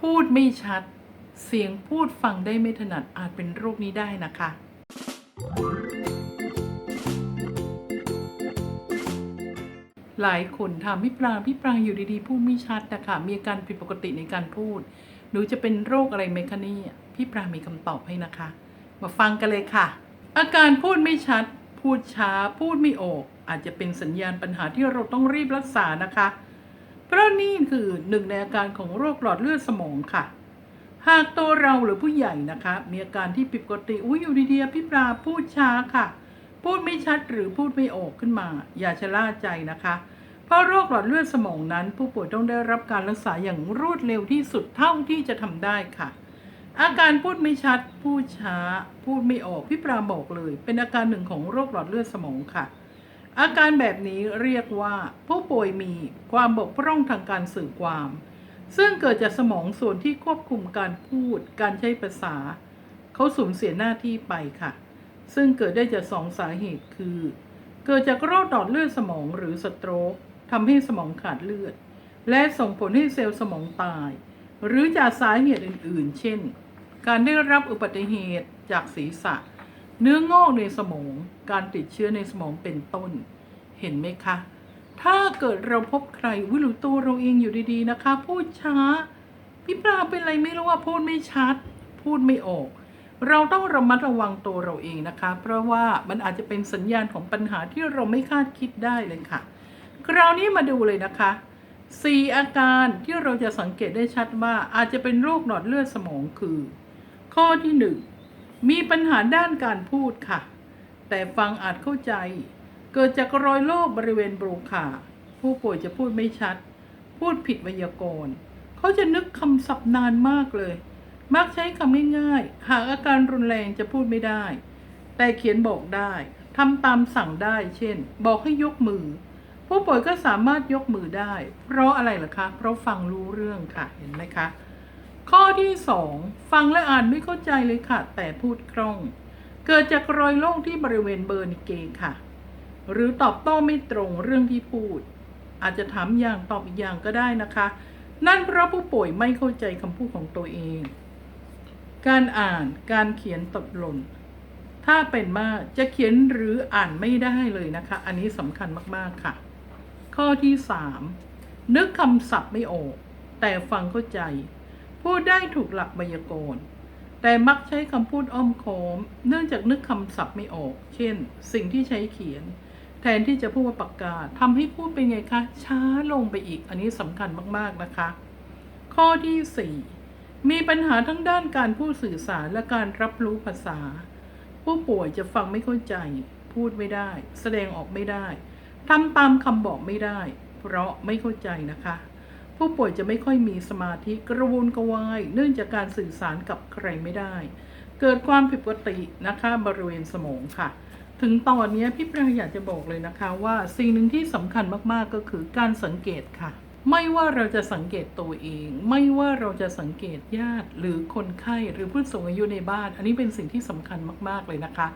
พูดไม่ชัด เสียงพูดฟังได้ไม่ถนัดอาจเป็นโรคนี้ได้นะคะ หลายคนถามพี่ปรางพี่ปรางอยู่ดีๆ พูดไม่ชัดนะคะมีอาการผิดปกติในการพูด หนูจะเป็นโรคอะไรไหมคะนี่พี่ปรางมีคำตอบให้นะคะ มาฟังกันเลยค่ะ อาการพูดไม่ชัด พูดช้า พูดไม่ออก อาจจะเป็นสัญญาณปัญหาที่เราต้องรีบรักษานะคะ เพราะนี่คือหนึ่งในอาการของโรคหลอดเลือดสมองค่ะ หากตัวเราหรือผู้ใหญ่นะคะ มีอาการที่ผิดปกติอุ้ยอยู่ดีๆพี่ปลาพูดช้าค่ะ พูดไม่ชัดหรือพูดไม่ออกขึ้นมา อย่าชะล่าใจนะคะ เพราะโรคหลอดเลือดสมองนั้น ผู้ป่วยต้องได้รับการรักษาอย่างรวดเร็วที่สุดเท่าที่จะทำได้ค่ะอาการพูดไม่ชัด พูดช้า พูดไม่ออก พี่ปราบอกเลย เป็นอาการหนึ่งของโรคหลอดเลือดสมองค่ะ อาการแบบนี้เรียกว่า ผู้ป่วยมีความบกพร่องทางการสื่อความ ซึ่งเกิดจากสมองส่วนที่ควบคุมการพูด การใช้ภาษา เขาสูญเสียหน้าที่ไปค่ะ ซึ่งเกิดได้จากสองสาเหตุคือ เกิดจากโรคหลอดเลือดสมองหรือสโตรกทำให้สมองขาดเลือด และส่งผลให้เซลล์สมองตาย หรือจากสาเหตุอื่น ๆ เช่น การได้รับอุบัติเหตุจากศีรษะ เนื้องอกในสมอง การติดเชื้อในสมองเป็นต้น เห็นไหมคะ ถ้าเกิดเราพบใครวิหรือตัวเราเองอยู่ดีๆนะคะ พูดช้า พี่ปลาเป็นอะไรไม่รู้ว่าพูดไม่ชัด พูดไม่ออก เราต้องระมัดระวังตัวเราเองนะคะ เพราะว่ามันอาจจะเป็นสัญญาณของปัญหาที่เราไม่คาดคิดได้เลยค่ะ คราวนี้มาดูเลยนะคะสี่อาการที่เราจะสังเกตได้ชัดว่าอาจจะเป็นโรคหลอดเลือดสมองคือ ข้อที่หนึ่ง มีปัญหาด้านการพูดค่ะ แต่ฟังอาจเข้าใจ เกิดจากรอยโรคบริเวณโบรคาผู้ป่วยจะพูดไม่ชัด พูดผิดไวยากรณ์เขาจะนึกคำศัพท์นานมากเลย มักใช้คำง่ายๆ หากอาการรุนแรงจะพูดไม่ได้ แต่เขียนบอกได้ทำตามสั่งได้ เช่น บอกให้ยกมือ ผู้ป่วยก็สามารถยกมือได้ เพราะอะไรล่ะคะ เพราะฟังรู้เรื่องค่ะ เห็นไหมคะ ข้อที่ 2 ฟังและอ่านไม่เข้าใจเลยค่ะ แต่พูดคล่อง เกิดจากรอยโรคที่บริเวณเบอร์นิเกค่ะ หรือตอบโต้ไม่ตรงเรื่องที่พูด อาจจะถามอย่างตอบอีกอย่างก็ได้นะคะ นั่นเพราะผู้ป่วยไม่เข้าใจคำพูดของตัวเอง การอ่านการเขียนตกหล่นถ้าเป็นมากจะเขียนหรืออ่านไม่ได้เลยนะคะ อันนี้สำคัญมากๆค่ะ ข้อที่ 3 นึกคำศัพท์ไม่ออก แต่ฟังเข้าใจ พูดได้ถูกหลักไวยากรณ์ แต่มักใช้คำพูดอ้อมค้อม เนื่องจากนึกคำศัพท์ไม่ออก เช่น สิ่งที่ใช้เขียน แทนที่จะพูดว่าปากกาทำให้พูดเป็นไงคะ ช้าลงไปอีก อันนี้สำคัญมากๆนะคะ ข้อที่ 4 มีปัญหาทั้งด้านการพูดสื่อสารและการรับรู้ภาษา ผู้ป่วยจะฟังไม่เข้าใจ พูดไม่ได้ แสดงออกไม่ได้ทำตามคำบอกไม่ได้ เพราะไม่เข้าใจนะคะ ผู้ป่วยจะไม่ค่อยมีสมาธิกระวนกระวาย เนื่องจากการสื่อสารกับใครไม่ได้ เกิดความผิดปกตินะคะบริเวณสมองค่ะ ถึงตอนนี้พี่ปราอยากจะบอกเลยนะคะว่าสิ่งหนึ่งที่สำคัญมากๆก็คือการสังเกตค่ะ ไม่ว่าเราจะสังเกตตัวเอง ไม่ว่าเราจะสังเกตญาติหรือคนไข้หรือผู้สูงอายุในบ้าน อันนี้เป็นสิ่งที่สำคัญมากๆเลยนะคะ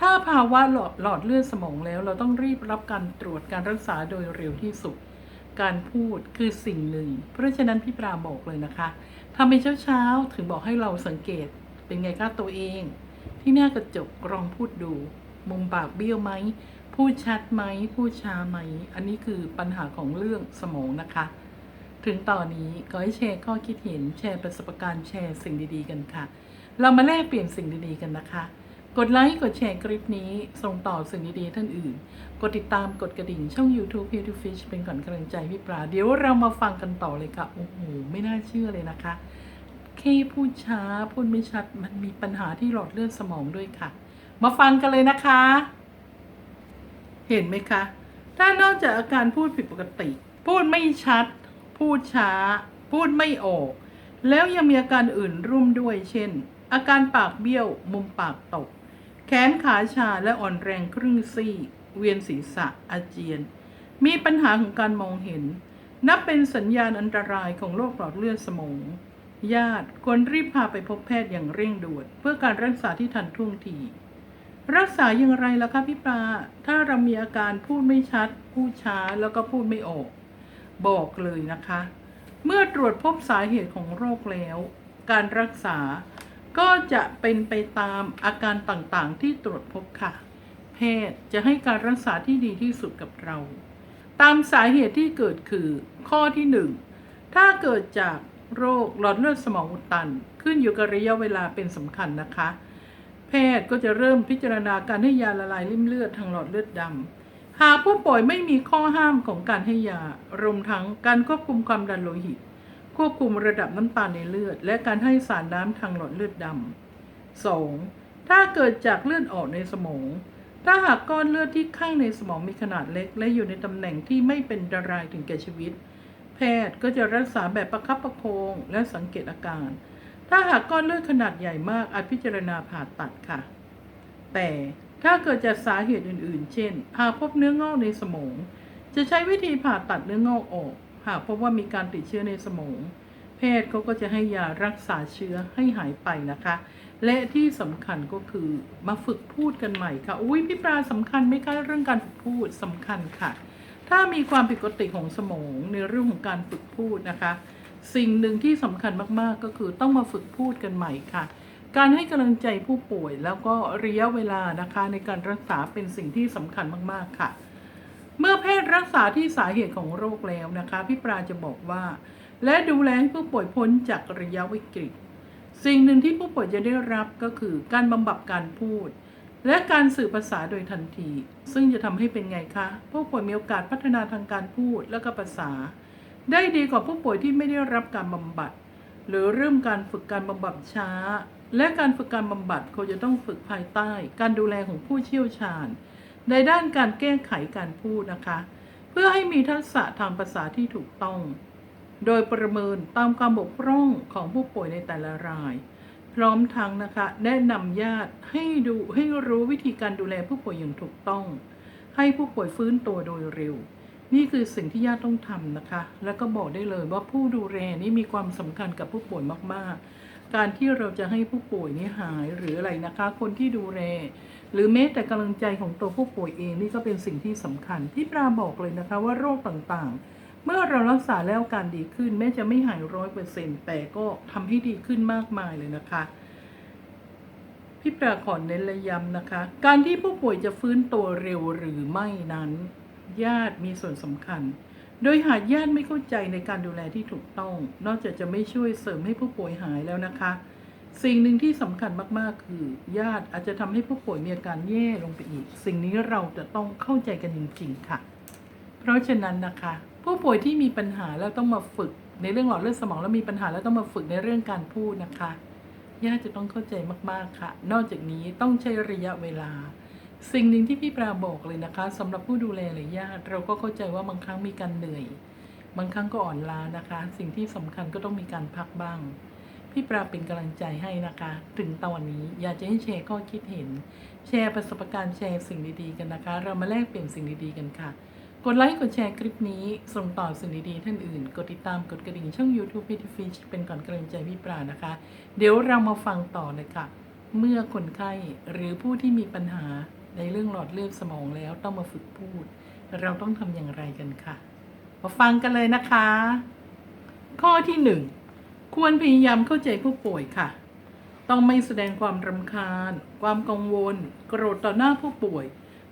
ถ้าภาวะหลหลอดเลือดสมองแล้ว เราต้องรีบรับการตรวจการรักษาโดยเร็วที่สุด การพูดคือสิ่งหนึ่ง เพราะฉะนั้นพี่ปราบอกเลยนะคะทำเป็นเช้าๆ ถึงบอกให้เราสังเกตเป็นไงคะตัวเอง ที่หน้ากระจกลองพูดดู มุมปากเบี้ยวไหม พูดชัดไหม พูดช้าไหม อันนี้คือปัญหาของเรื่องสมองนะคะ ถึงตอนนี้ก็ให้แชร์ข้อคิดเห็นแชร์ประสบการณ์แชร์สิ่งดีๆกันค่ะ เรามาแลกเปลี่ยนสิ่งดีๆกันนะคะ กดไลค์ กดแชร์คลิปนี้ ส่งต่อสิ่งดีๆท่านอื่น กดติดตามกดกระดิ่งช่อง YouTube p e e r to Fish เป็นก่อนกำลังใจพี่ปลา เดี๋ยวเรามาฟังกันต่อเลยค่ะ โอ้โห ไม่น่าเชื่อเลยนะคะแค่พูดช้า พูดไม่ชัด มันมีปัญหาที่หลอดเลือดสมองด้วยค่ะ มาฟังกันเลยนะคะ เห็นไหมคะ ถ้านอกจากอาการพูดผิดปกติ พูดไม่ชัด พูดช้า พูดไม่ออก แล้วยังมีอาการอื่นร่วมด้วย เช่น อาการปากเบี้ยว มุมปากตก แขนขาชาและอ่อนแรงครึ่งซี่ เวียนศีรษะอาเจียน มีปัญหาของการมองเห็น นับเป็นสัญญาณอันตรายของโรคหลอดเลือดสมอง ญาติควรรีบพาไปพบแพทย์อย่างเร่งด่วน เพื่อการรักษาที่ทันท่วงที รักษาอย่างไรล่ะคะพี่ปลา ถ้าเรามีอาการพูดไม่ชัด พูดช้าแล้วก็พูดไม่ออก บอกเลยนะคะ เมื่อตรวจพบสาเหตุของโรคแล้ว การรักษา ก็จะเป็นไปตามอาการต่างๆ ที่ตรวจพบค่ะ แพทย์จะให้การรักษาที่ดีที่สุดกับเรา ตามสาเหตุที่เกิดคือข้อที่หนึ่งถ้าเกิดจากโรคหลอดเลือดสมองอุดตัน ขึ้นอยู่กับระยะเวลาเป็นสำคัญนะคะ แพทย์ก็จะเริ่มพิจารณาการให้ยาละลายริ่มเลือดทางหลอดเลือดดำหากผู้ป่วยไม่มีข้อห้ามของการให้ยารวมทั้งการควบคุมความดันโลหิต ควบคุมระดับน้ำตาลในเลือด และการให้สารน้ำทางหลอดเลือดดำ 2. ถ้าเกิดจากเลือดออกในสมอง ถ้าหากก้อนเลือดที่ข้างในสมองมีขนาดเล็ก และอยู่ในตำแหน่งที่ไม่เป็นอันตรายถึงแก่ชีวิต แพทย์ก็จะรักษาแบบประคับประคองและสังเกตอาการ ถ้าหากก้อนเลือดขนาดใหญ่มากอาจพิจารณาผ่าตัดค่ะ แต่ถ้าเกิดจากสาเหตุอื่น ๆ เช่นหากพบเนื้องอกในสมอง จะใช้วิธีผ่าตัดเนื้องอกออก หากพบว่ามีการติดเชื้อในสมองแพทย์เขาก็จะให้ยารักษาเชื้อให้หายไปนะคะ และที่สำคัญก็คือมาฝึกพูดกันใหม่ค่ะอุ้ยพี่ปลาสำคัญไหมคะเรื่องการฝึกพูดสำคัญค่ะ ถ้ามีความผิดปกติของสมองในเรื่องของการฝึกพูดนะคะ สิ่งหนึ่งที่สำคัญมากๆก็คือต้องมาฝึกพูดกันใหม่ค่ะ การให้กำลังใจผู้ป่วยแล้วก็ระยะเวลานะคะในการรักษาเป็นสิ่งที่สำคัญมากๆค่ะ เมื่อแพทย์รักษาที่สาเหตุของโรคแล้วนะคะ พี่ปราจะบอกว่า และดูแลให้ผู้ป่วยพ้นจากระยะวิกฤต สิ่งหนึ่งที่ผู้ป่วยจะได้รับก็คือการบำบัดการพูด และการสื่อภาษาโดยทันที ซึ่งจะทำให้เป็นไงคะ ผู้ป่วยมีโอกาสพัฒนาทางการพูดและก็ภาษา ได้ดีกว่าผู้ป่วยที่ไม่ได้รับการบำบัด หรือเริ่มการฝึกการบำบัดช้า และการฝึกการบำบัดเขาจะต้องฝึกภายใต้ การดูแลของผู้เชี่ยวชาญ ในด้านการแก้ไขการพูดนะคะ เพื่อให้มีทักษะทางภาษาที่ถูกต้อง โดยประเมินตามความบกพร่องของผู้ป่วยในแต่ละราย พร้อมทั้งนะคะแนะนำญาติให้ดูให้รู้วิธีการดูแลผู้ป่วยอย่างถูกต้อง ให้ผู้ป่วยฟื้นตัวโดยเร็ว นี่คือสิ่งที่ญาติต้องทำนะคะ แล้วก็บอกได้เลยว่าผู้ดูแลนี่มีความสำคัญกับผู้ป่วยมากๆ การที่เราจะให้ผู้ป่วยนี่หายหรืออะไรนะคะ คนที่ดูแลหรือแม้แต่กำลังใจของตัวผู้ป่วยเองนี่ก็เป็นสิ่งที่สำคัญที่ปราบอกเลยนะคะว่าโรคต่างๆ เมื่อเรารักษาแล้วการดีขึ้น แม้จะไม่หายร้อยเปอร์เซ็นต์แต่ก็ทำให้ดีขึ้นมากมายเลยนะคะพี่ปราขอเน้นและย้ำนะคะ การที่ผู้ป่วยจะฟื้นตัวเร็วหรือไม่นั้น ญาติมีส่วนสำคัญ โดยหากญาติไม่เข้าใจในการดูแลที่ถูกต้อง นอกจากจะไม่ช่วยเสริมให้ผู้ป่วยหายแล้วนะคะ สิ่งหนึ่งที่สำคัญมาก ๆ คือ ญาติอาจจะทำให้ผู้ป่วยมีอาการแย่ลงไปอีก สิ่งนี้เราจะต้องเข้าใจกันจริง ๆ ค่ะ เพราะฉะนั้นนะคะ ผู้ป่วยที่มีปัญหาแล้วต้องมาฝึก ในเรื่องหลอดเลือดสมองแล้วมีปัญหาแล้วต้องมาฝึกในเรื่องการพูดนะคะ ญาติจะต้องเข้าใจมาก ๆ ค่ะ นอกจากนี้ต้องใช้ระยะเวลา สิ่งหนึ่งที่พี่ปราบอกเลยนะคะสำหรับผู้ดูแลหรือญาติเราก็เข้าใจว่าบางครั้งมีการเหนื่อย บางครั้งก็อ่อนล้านะคะ สิ่งที่สำคัญก็ต้องมีการพักบ้าง พี่ปราเป็นกำลังใจให้นะคะ ถึงตอนนี้อยากจะให้แชร์ข้อคิดเห็น แชร์ประสบการณ์แชร์สิ่งดีๆกันนะคะ เรามาแลกเปลี่ยนสิ่งดีๆกันค่ะกดไลค์กดแชร์คลิปนี้ ส่งต่อสิ่งดีๆท่านอื่น กดติดตามกดกระดิ่งช่อง YouTube p i t y Fish เป็นก่อนกำลังใจพี่ปรานะคะ เดี๋ยวเรามาฟังต่อเลยค่ะ เมื่อคนไข้หรือผู้ที่มีปัญหา ในเรื่องหลอดเลือดสมองแล้วต้องมาฝึกพูด เราต้องทำอย่างไรกันค่ะ มาฟังกันเลยนะคะ ข้อที่หนึ่งควรพยายามเข้าใจผู้ป่วยค่ะ ต้องไม่แสดงความรำคาญ ความกังวล โกรธต่อหน้าผู้ป่วย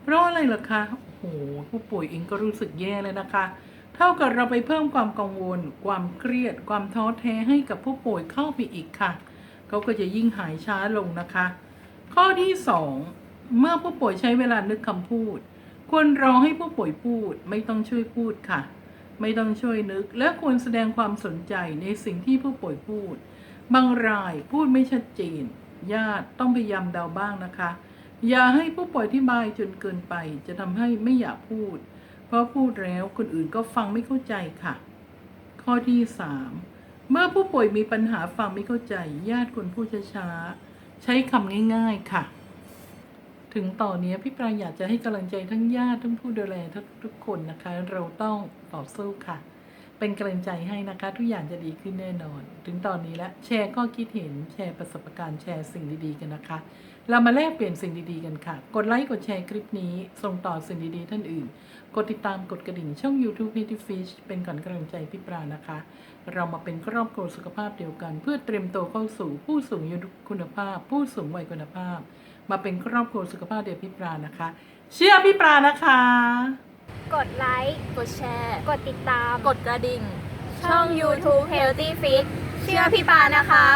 เพราะอะไรล่ะคะโอ้โหผู้ป่วยเองก็รู้สึกแย่เลยนะคะ เท่ากับเราไปเพิ่มความกังวล ความเครียด ความท้อแท้ให้กับผู้ป่วยเข้าไปอีกค่ะ เขาก็จะยิ่งหายช้าลงนะคะ ข้อที่สอง เมื่อผู้ป่วยใช้เวลานึกคำพูด ควรรอให้ผู้ป่วยพูด ไม่ต้องช่วยพูดค่ะ ไม่ต้องช่วยนึก และควรแสดงความสนใจในสิ่งที่ผู้ป่วยพูด บางรายพูดไม่ชัดเจน ญาติต้องพยายามเดาบ้างนะคะ อย่าให้ผู้ป่วยที่บายจนเกินไป จะทำให้ไม่อยากพูด เพราะพูดแล้วคนอื่นก็ฟังไม่เข้าใจค่ะ ข้อที่ 3 เมื่อผู้ป่วยมีปัญหาฟังไม่เข้าใจ ญาติควรพูดช้าๆใช้คำง่าย ๆ ค่ะ ถึงตอนนี้พี่ปรายอยากจะให้กำลังใจทั้งญาติทั้งผู้ดูแลทุกคนนะคะ เราต้องต่อสู้ค่ะ เป็นกำลังใจให้นะคะ ทุกอย่างจะดีขึ้นแน่นอน ถึงตอนนี้แล้วแชร์ข้อคิดเห็นแชร์ประสบการณ์แชร์สิ่งดีๆกันนะคะ เรามาแลกเปลี่ยนสิ่งดีๆกันค่ะ กดไลค์กดแชร์คลิปนี้ ส่งต่อสิ่งดีๆท่านอื่น กดติดตามกดกระดิ่งช่อง YouTube p e t y Fish เป็นก่อนกำลังใจพี่ปรานะคะ เรามาเป็นครอบครัวสุขภาพเดียวกัน เพื่อเตรียมตัวเข้าสู่ผู้สูงอายุคุณภาพ ผู้สูงวัยคุณภาพ มาเป็นครอบครัวสุขภาพเดียวพี่ปรานะคะ เชื่อพี่ปลานะคะ กดไลค์ กดแชร์ กดติดตาม กดกระดิ่ง ช่อง YouTube Healthy Fit เชื่อพี่ปานะคะ